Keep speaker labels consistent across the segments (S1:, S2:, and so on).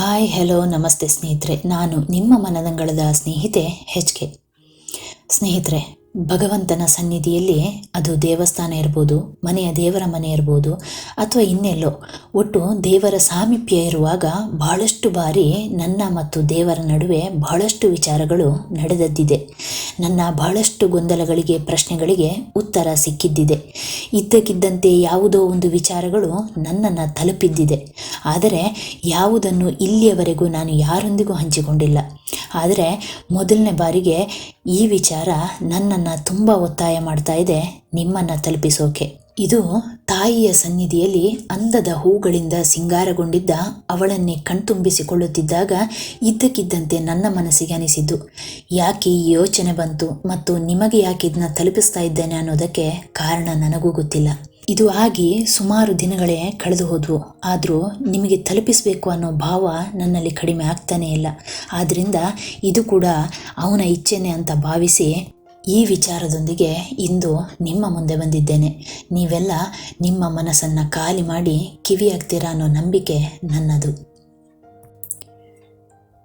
S1: Hi hello ನಮಸ್ತೆ ಸ್ನೇಹಿತರೆ. ನಾನು ನಿಮ್ಮ ಮನದಂಗಳದ ಸ್ನೇಹಿತೆ ಹೆಚ್ ಕೆ. ಸ್ನೇಹಿತರೆ ಭಗವಂತನ ಸನ್ನಿಧಿಯಲ್ಲಿ ಅದು ದೇವಸ್ಥಾನ ಇರ್ಬೋದು, ಮನೆಯ ದೇವರ ಮನೆ ಇರ್ಬೋದು, ಅಥವಾ ಇನ್ನೆಲ್ಲೋ, ಒಟ್ಟು ದೇವರ ಸಾಮೀಪ್ಯ ಇರುವಾಗ ಬಹಳಷ್ಟು ಬಾರಿ ನನ್ನ ಮತ್ತು ದೇವರ ನಡುವೆ ಬಹಳಷ್ಟು ವಿಚಾರಗಳು ನಡೆದದ್ದಿದೆ. ನನ್ನ ಬಹಳಷ್ಟು ಗೊಂದಲಗಳಿಗೆ, ಪ್ರಶ್ನೆಗಳಿಗೆ ಉತ್ತರ ಸಿಕ್ಕಿದ್ದಿದೆ. ಇದ್ದಕ್ಕಿದ್ದಂತೆ ಯಾವುದೋ ಒಂದು ವಿಚಾರಗಳು ನನ್ನನ್ನು ತಲುಪಿದ್ದಿದೆ. ಆದರೆ ಯಾವುದನ್ನು ಇಲ್ಲಿಯವರೆಗೂ ನಾನು ಯಾರೊಂದಿಗೂ ಹಂಚಿಕೊಂಡಿಲ್ಲ. ಆದರೆ ಮೊದಲನೇ ಬಾರಿಗೆ ಈ ವಿಚಾರ ನನ್ನನ್ನು ತುಂಬ ಒತ್ತಾಯ ಮಾಡ್ತಾ ಇದೆ ನಿಮ್ಮನ್ನು ತಲುಪಿಸೋಕೆ. ಇದು ತಾಯಿಯ ಸನ್ನಿಧಿಯಲ್ಲಿ ಅಂದದ ಹೂಗಳಿಂದ ಸಿಂಗಾರಗೊಂಡಿದ್ದ ಅವಳನ್ನೇ ಕಣ್ತುಂಬಿಸಿಕೊಳ್ಳುತ್ತಿದ್ದಾಗ ಇದ್ದಕ್ಕಿದ್ದಂತೆ ನನ್ನ ಮನಸ್ಸಿಗೆ ಅನಿಸಿದ್ದು. ಯಾಕೆ ಈ ಯೋಚನೆ ಬಂತು ಮತ್ತು ನಿಮಗೆ ಯಾಕೆ ಇದನ್ನ ತಲುಪಿಸ್ತಾ ಇದ್ದೇನೆ ಅನ್ನೋದಕ್ಕೆ ಕಾರಣ ನನಗೂ ಗೊತ್ತಿಲ್ಲ. ಇದು ಆಗಿ ಸುಮಾರು ದಿನಗಳೇ ಕಳೆದು ಹೋದವು. ಆದರೂ ನಿಮಗೆ ತಲುಪಿಸಬೇಕು ಅನ್ನೋ ಭಾವ ನನ್ನಲ್ಲಿ ಕಡಿಮೆ ಆಗ್ತಾನೇ ಇಲ್ಲ. ಆದ್ದರಿಂದ ಇದು ಕೂಡ ಅವನ ಇಚ್ಛೆನೆ ಅಂತ ಭಾವಿಸಿ ಈ ವಿಚಾರದೊಂದಿಗೆ ಇಂದು ನಿಮ್ಮ ಮುಂದೆ ಬಂದಿದ್ದೇನೆ. ನೀವೆಲ್ಲ ನಿಮ್ಮ ಮನಸ್ಸನ್ನು ಖಾಲಿ ಮಾಡಿ ಕಿವಿಯಾಗ್ತೀರಾ ಅನ್ನೋ ನಂಬಿಕೆ ನನ್ನದು.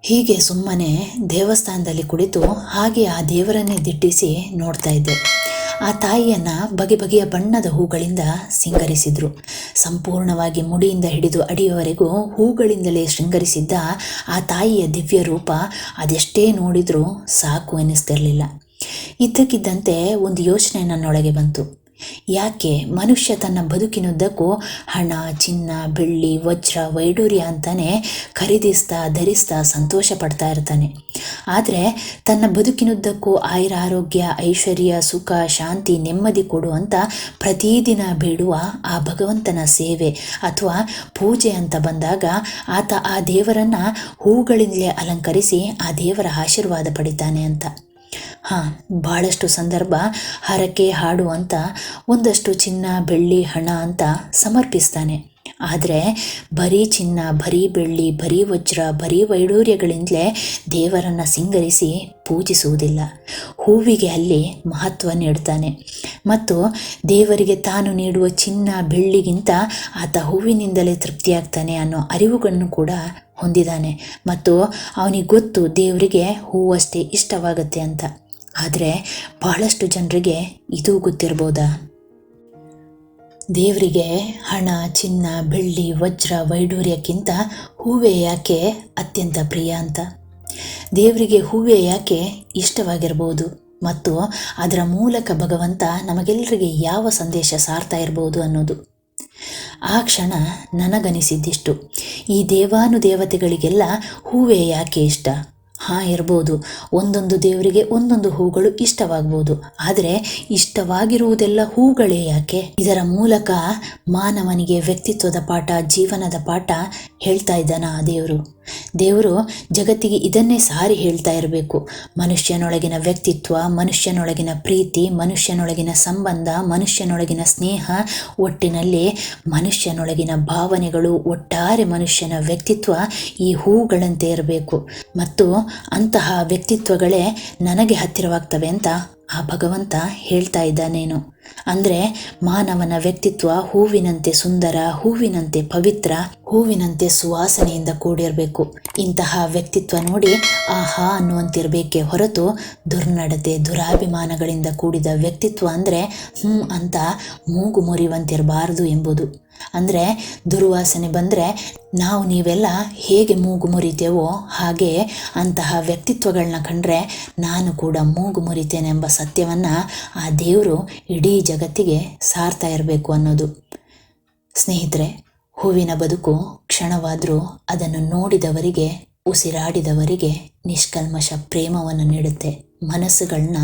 S1: ಹೀಗೆ ಸುಮ್ಮನೆ ದೇವಸ್ಥಾನದಲ್ಲಿ ಕುಳಿತು ಹಾಗೆ ಆ ದೇವರನ್ನೇ ದಿಟ್ಟಿಸಿ ನೋಡ್ತಾ ಇದ್ದೆ. ಆ ತಾಯಿಯನ್ನ ಬಗೆ ಬಗೆಯ ಬಣ್ಣದ ಹೂಗಳಿಂದ ಸಿಂಗರಿಸಿದ್ರು. ಸಂಪೂರ್ಣವಾಗಿ ಮುಡಿಯಿಂದ ಹಿಡಿದು ಅಡಿಯವರೆಗೂ ಹೂಗಳಿಂದಲೇ ಶೃಂಗರಿಸಿದ್ದ ಆ ತಾಯಿಯ ದಿವ್ಯ ರೂಪ ಅದೆಷ್ಟೇ ನೋಡಿದರೂ ಸಾಕು ಎನಿಸ್ತಿರಲಿಲ್ಲ. ಇದ್ದಕ್ಕಿದ್ದಂತೆ ಒಂದು ಯೋಚನೆ ನನ್ನೊಳಗೆ ಬಂತು. ಯಾಕೆ? ಮನುಷ್ಯ ತನ್ನ ಬದುಕಿನುದ್ದಕ್ಕೂ ಹಣ, ಚಿನ್ನ, ಬೆಳ್ಳಿ, ವಜ್ರ, ವೈಡೂರ್ಯ ಅಂತಾನೆ ಖರೀದಿಸ್ತಾ ಧರಿಸ್ತಾ ಸಂತೋಷ ಪಡ್ತಾ ಇರ್ತಾನೆ. ಆದರೆ ತನ್ನ ಬದುಕಿನುದ್ದಕ್ಕೂ ಆಯುರ ಆರೋಗ್ಯ, ಐಶ್ವರ್ಯ, ಸುಖ, ಶಾಂತಿ, ನೆಮ್ಮದಿ ಕೊಡು ಅಂತ ಪ್ರತಿದಿನ ಬೇಡುವ ಆ ಭಗವಂತನ ಸೇವೆ ಅಥವಾ ಪೂಜೆ ಅಂತ ಬಂದಾಗ ಆತ ಆ ದೇವರನ್ನ ಹೂಗಳಿಂದಲೇ ಅಲಂಕರಿಸಿ ಆ ದೇವರ ಆಶೀರ್ವಾದ ಪಡಿತಾನೆ ಅಂತ. ಹಾಂ ಭಾಳಷ್ಟು ಸಂದರ್ಭ ಹರಕೆ ಹಾಡು ಅಂತ ಒಂದಷ್ಟು ಚಿನ್ನ, ಬೆಳ್ಳಿ, ಹಣ ಅಂತ ಸಮರ್ಪಿಸ್ತಾನೆ. ಆದರೆ ಬರೀ ಚಿನ್ನ, ಬರೀ ಬೆಳ್ಳಿ, ಬರೀ ವಜ್ರ, ಬರೀ ವೈಡೂರ್ಯಗಳಿಂದಲೇ ದೇವರನ್ನು ಸಿಂಗರಿಸಿ ಪೂಜಿಸುವುದಿಲ್ಲ. ಹೂವಿಗೆ ಅಲ್ಲಿ ಮಹತ್ವ ನೀಡ್ತಾನೆ. ಮತ್ತು ದೇವರಿಗೆ ತಾನು ನೀಡುವ ಚಿನ್ನ, ಬೆಳ್ಳಿಗಿಂತ ಆತ ಹೂವಿನಿಂದಲೇ ತೃಪ್ತಿಯಾಗ್ತಾನೆ ಅನ್ನೋ ಅರಿವುಗಳನ್ನು ಕೂಡ ಹೊಂದಿದ್ದಾನೆ ಮತ್ತು ಅವನಿಗೆ ಗೊತ್ತು ದೇವರಿಗೆ ಹೂವಷ್ಟೇ ಇಷ್ಟವಾಗುತ್ತೆ ಅಂತ. ಆದರೆ ಬಹಳಷ್ಟು ಜನರಿಗೆ ಇದು ಗೊತ್ತಿರ್ಬೋದಾ? ದೇವರಿಗೆ ಹಣ, ಚಿನ್ನ, ಬೆಳ್ಳಿ, ವಜ್ರ ವೈಡೂರ್ಯಕ್ಕಿಂತ ಹೂವೇ ಯಾಕೆ ಅತ್ಯಂತ ಪ್ರಿಯ ಅಂತ? ದೇವರಿಗೆ ಹೂವೇ ಯಾಕೆ ಇಷ್ಟವಾಗಿರ್ಬೋದು? ಮತ್ತು ಅದರ ಮೂಲಕ ಭಗವಂತ ನಮಗೆಲ್ಲರಿಗೆ ಯಾವ ಸಂದೇಶ ಸಾರ್ತಾ ಇರ್ಬೋದು ಅನ್ನೋದು. ಆ ಕ್ಷಣ ನನಗನಿಸಿದ್ದಿಷ್ಟು. ಈ ದೇವಾನುದೇವತೆಗಳಿಗೆಲ್ಲ ಹೂವೇ ಯಾಕೆ ಇಷ್ಟ? ಹಾಂ, ಇರ್ಬೋದು. ಒಂದೊಂದು ದೇವರಿಗೆ ಒಂದೊಂದು ಹೂಗಳು ಇಷ್ಟವಾಗ್ಬೋದು. ಆದರೆ ಇಷ್ಟವಾಗಿರುವುದೆಲ್ಲ ಹೂಗಳೇ ಯಾಕೆ? ಇದರ ಮೂಲಕ ಮಾನವನಿಗೆ ವ್ಯಕ್ತಿತ್ವದ ಪಾಠ, ಜೀವನದ ಪಾಠ ಹೇಳ್ತಾ ಇದ್ದಾನ ಆ ದೇವರು? ದೇವರು ಜಗತ್ತಿಗೆ ಇದನ್ನೇ ಸಾರಿ ಹೇಳ್ತಾ ಇರಬೇಕು. ಮನುಷ್ಯನೊಳಗಿನ ವ್ಯಕ್ತಿತ್ವ, ಮನುಷ್ಯನೊಳಗಿನ ಪ್ರೀತಿ, ಮನುಷ್ಯನೊಳಗಿನ ಸಂಬಂಧ, ಮನುಷ್ಯನೊಳಗಿನ ಸ್ನೇಹ, ಒಟ್ಟಿನಲ್ಲಿ ಮನುಷ್ಯನೊಳಗಿನ ಭಾವನೆಗಳು, ಒಟ್ಟಾರೆ ಮನುಷ್ಯನ ವ್ಯಕ್ತಿತ್ವ ಈ ಹೂಗಳಂತೆ ಇರಬೇಕು. ಮತ್ತು ಅಂತಹ ವ್ಯಕ್ತಿತ್ವಗಳೇ ನನಗೆ ಹತ್ತಿರವಾಗ್ತವೆ ಅಂತ ಆ ಭಗವಂತ ಹೇಳ್ತಾ ಇದ್ದಾನೇನು. ಅಂದ್ರೆ ಮಾನವನ ವ್ಯಕ್ತಿತ್ವ ಹೂವಿನಂತೆ ಸುಂದರ, ಹೂವಿನಂತೆ ಪವಿತ್ರ, ಹೂವಿನಂತೆ ಸುವಾಸನೆಯಿಂದ ಕೂಡಿರಬೇಕು. ಇಂತಹ ವ್ಯಕ್ತಿತ್ವ ನೋಡಿ ಆಹಾ ಅನ್ನುವಂತಿರಬೇಕೆ ಹೊರತು ದುರ್ನಡತೆ, ದುರಾಭಿಮಾನಗಳಿಂದ ಕೂಡಿದ ವ್ಯಕ್ತಿತ್ವ ಅಂದ್ರೆ ಹ್ಞೂ ಅಂತ ಮೂಗು ಮುರಿಯುವಂತಿರಬಾರದು ಎಂಬುದು. ಅಂದರೆ ದುರ್ವಾಸನೆ ಬಂದರೆ ನಾವು ನೀವೆಲ್ಲ ಹೇಗೆ ಮೂಗು ಮುರಿತೇವೋ ಹಾಗೆ ಅಂತಹ ವ್ಯಕ್ತಿತ್ವಗಳನ್ನ ಕಂಡ್ರೆ ನಾನು ಕೂಡ ಮೂಗು ಮುರಿತೇನೆ ಎಂಬ ಸತ್ಯವನ್ನು ಆ ದೇವರು ಇಡೀ ಜಗತ್ತಿಗೆ ಸಾರ್ತಾ ಇರಬೇಕು ಅನ್ನೋದು. ಸ್ನೇಹಿತರೆ, ಹೂವಿನ ಬದುಕು ಕ್ಷಣವಾದರೂ ಅದನ್ನು ನೋಡಿದವರಿಗೆ, ಉಸಿರಾಡಿದವರಿಗೆ ನಿಷ್ಕಲ್ಮಶ ಪ್ರೇಮವನ್ನು ನೀಡುತ್ತೆ ಮನಸ್ಸುಗಳನ್ನ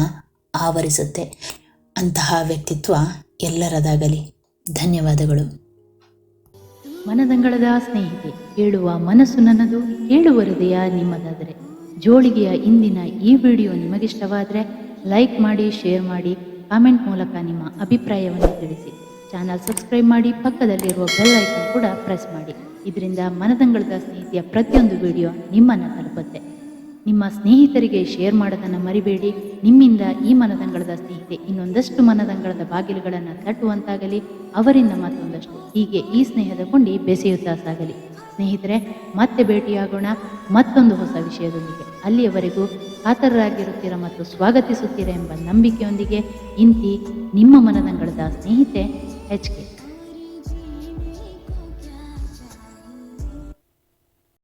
S1: ಆವರಿಸುತ್ತೆ. ಅಂತಹ ವ್ಯಕ್ತಿತ್ವ ಎಲ್ಲರದಾಗಲಿ. ಧನ್ಯವಾದಗಳು.
S2: ಮನದಂಗಳದ ಸ್ನೇಹಿತೆ, ಹೇಳುವ ಮನಸ್ಸು ನನ್ನದು ಹೇಳುವ ಹೃದಯ ನಿಮ್ಮದಾದರೆ. ಜೋಳಿಗೆಯ ಇಂದಿನ ಈ ವಿಡಿಯೋ ನಿಮಗಿಷ್ಟವಾದರೆ, ಲೈಕ್ ಮಾಡಿ, ಶೇರ್ ಮಾಡಿ, ಕಾಮೆಂಟ್ ಮೂಲಕ ನಿಮ್ಮ ಅಭಿಪ್ರಾಯವನ್ನು ತಿಳಿಸಿ. ಚಾನಲ್ ಸಬ್ಸ್ಕ್ರೈಬ್ ಮಾಡಿ, ಪಕ್ಕದಲ್ಲಿರುವ ಬೆಲ್ ಐಕನ್ ಕೂಡ ಪ್ರೆಸ್ ಮಾಡಿ. ಇದರಿಂದ ಮನದಂಗಳದ ಸ್ನೇಹಿತೆಯ ಪ್ರತಿಯೊಂದು ವಿಡಿಯೋ ನಿಮ್ಮನ್ನು ತಲುಪುತ್ತೆ. ನಿಮ್ಮ ಸ್ನೇಹಿತರಿಗೆ ಶೇರ್ ಮಾಡೋದನ್ನು ಮರಿಬೇಡಿ. ನಿಮ್ಮಿಂದ ಈ ಮನದಂಗಳದ ಸ್ನೇಹಿತೆ ಇನ್ನೊಂದಷ್ಟು ಮನದಂಗಳದ ಬಾಗಿಲುಗಳನ್ನು ತಟ್ಟುವಂತಾಗಲಿ. ಅವರಿಂದ ಮತ್ತೊಂದಷ್ಟು ಹೀಗೆ ಈ ಸ್ನೇಹದ ಕೊಂಡಿ ಬೆಸೆಯುತ್ತಾ ಸಾಗಲಿ. ಸ್ನೇಹಿತರೆ, ಮತ್ತೆ ಭೇಟಿಯಾಗೋಣ ಮತ್ತೊಂದು ಹೊಸ ವಿಷಯದೊಂದಿಗೆ. ಅಲ್ಲಿಯವರೆಗೂ ಕಾತರರಾಗಿರುತ್ತೀರ ಮತ್ತು ಸ್ವಾಗತಿಸುತ್ತೀರ ಎಂಬ ನಂಬಿಕೆಯೊಂದಿಗೆ, ಇಂತಿ ನಿಮ್ಮ ಮನದಂಗಳದ ಸ್ನೇಹಿತೆ ಎಚ್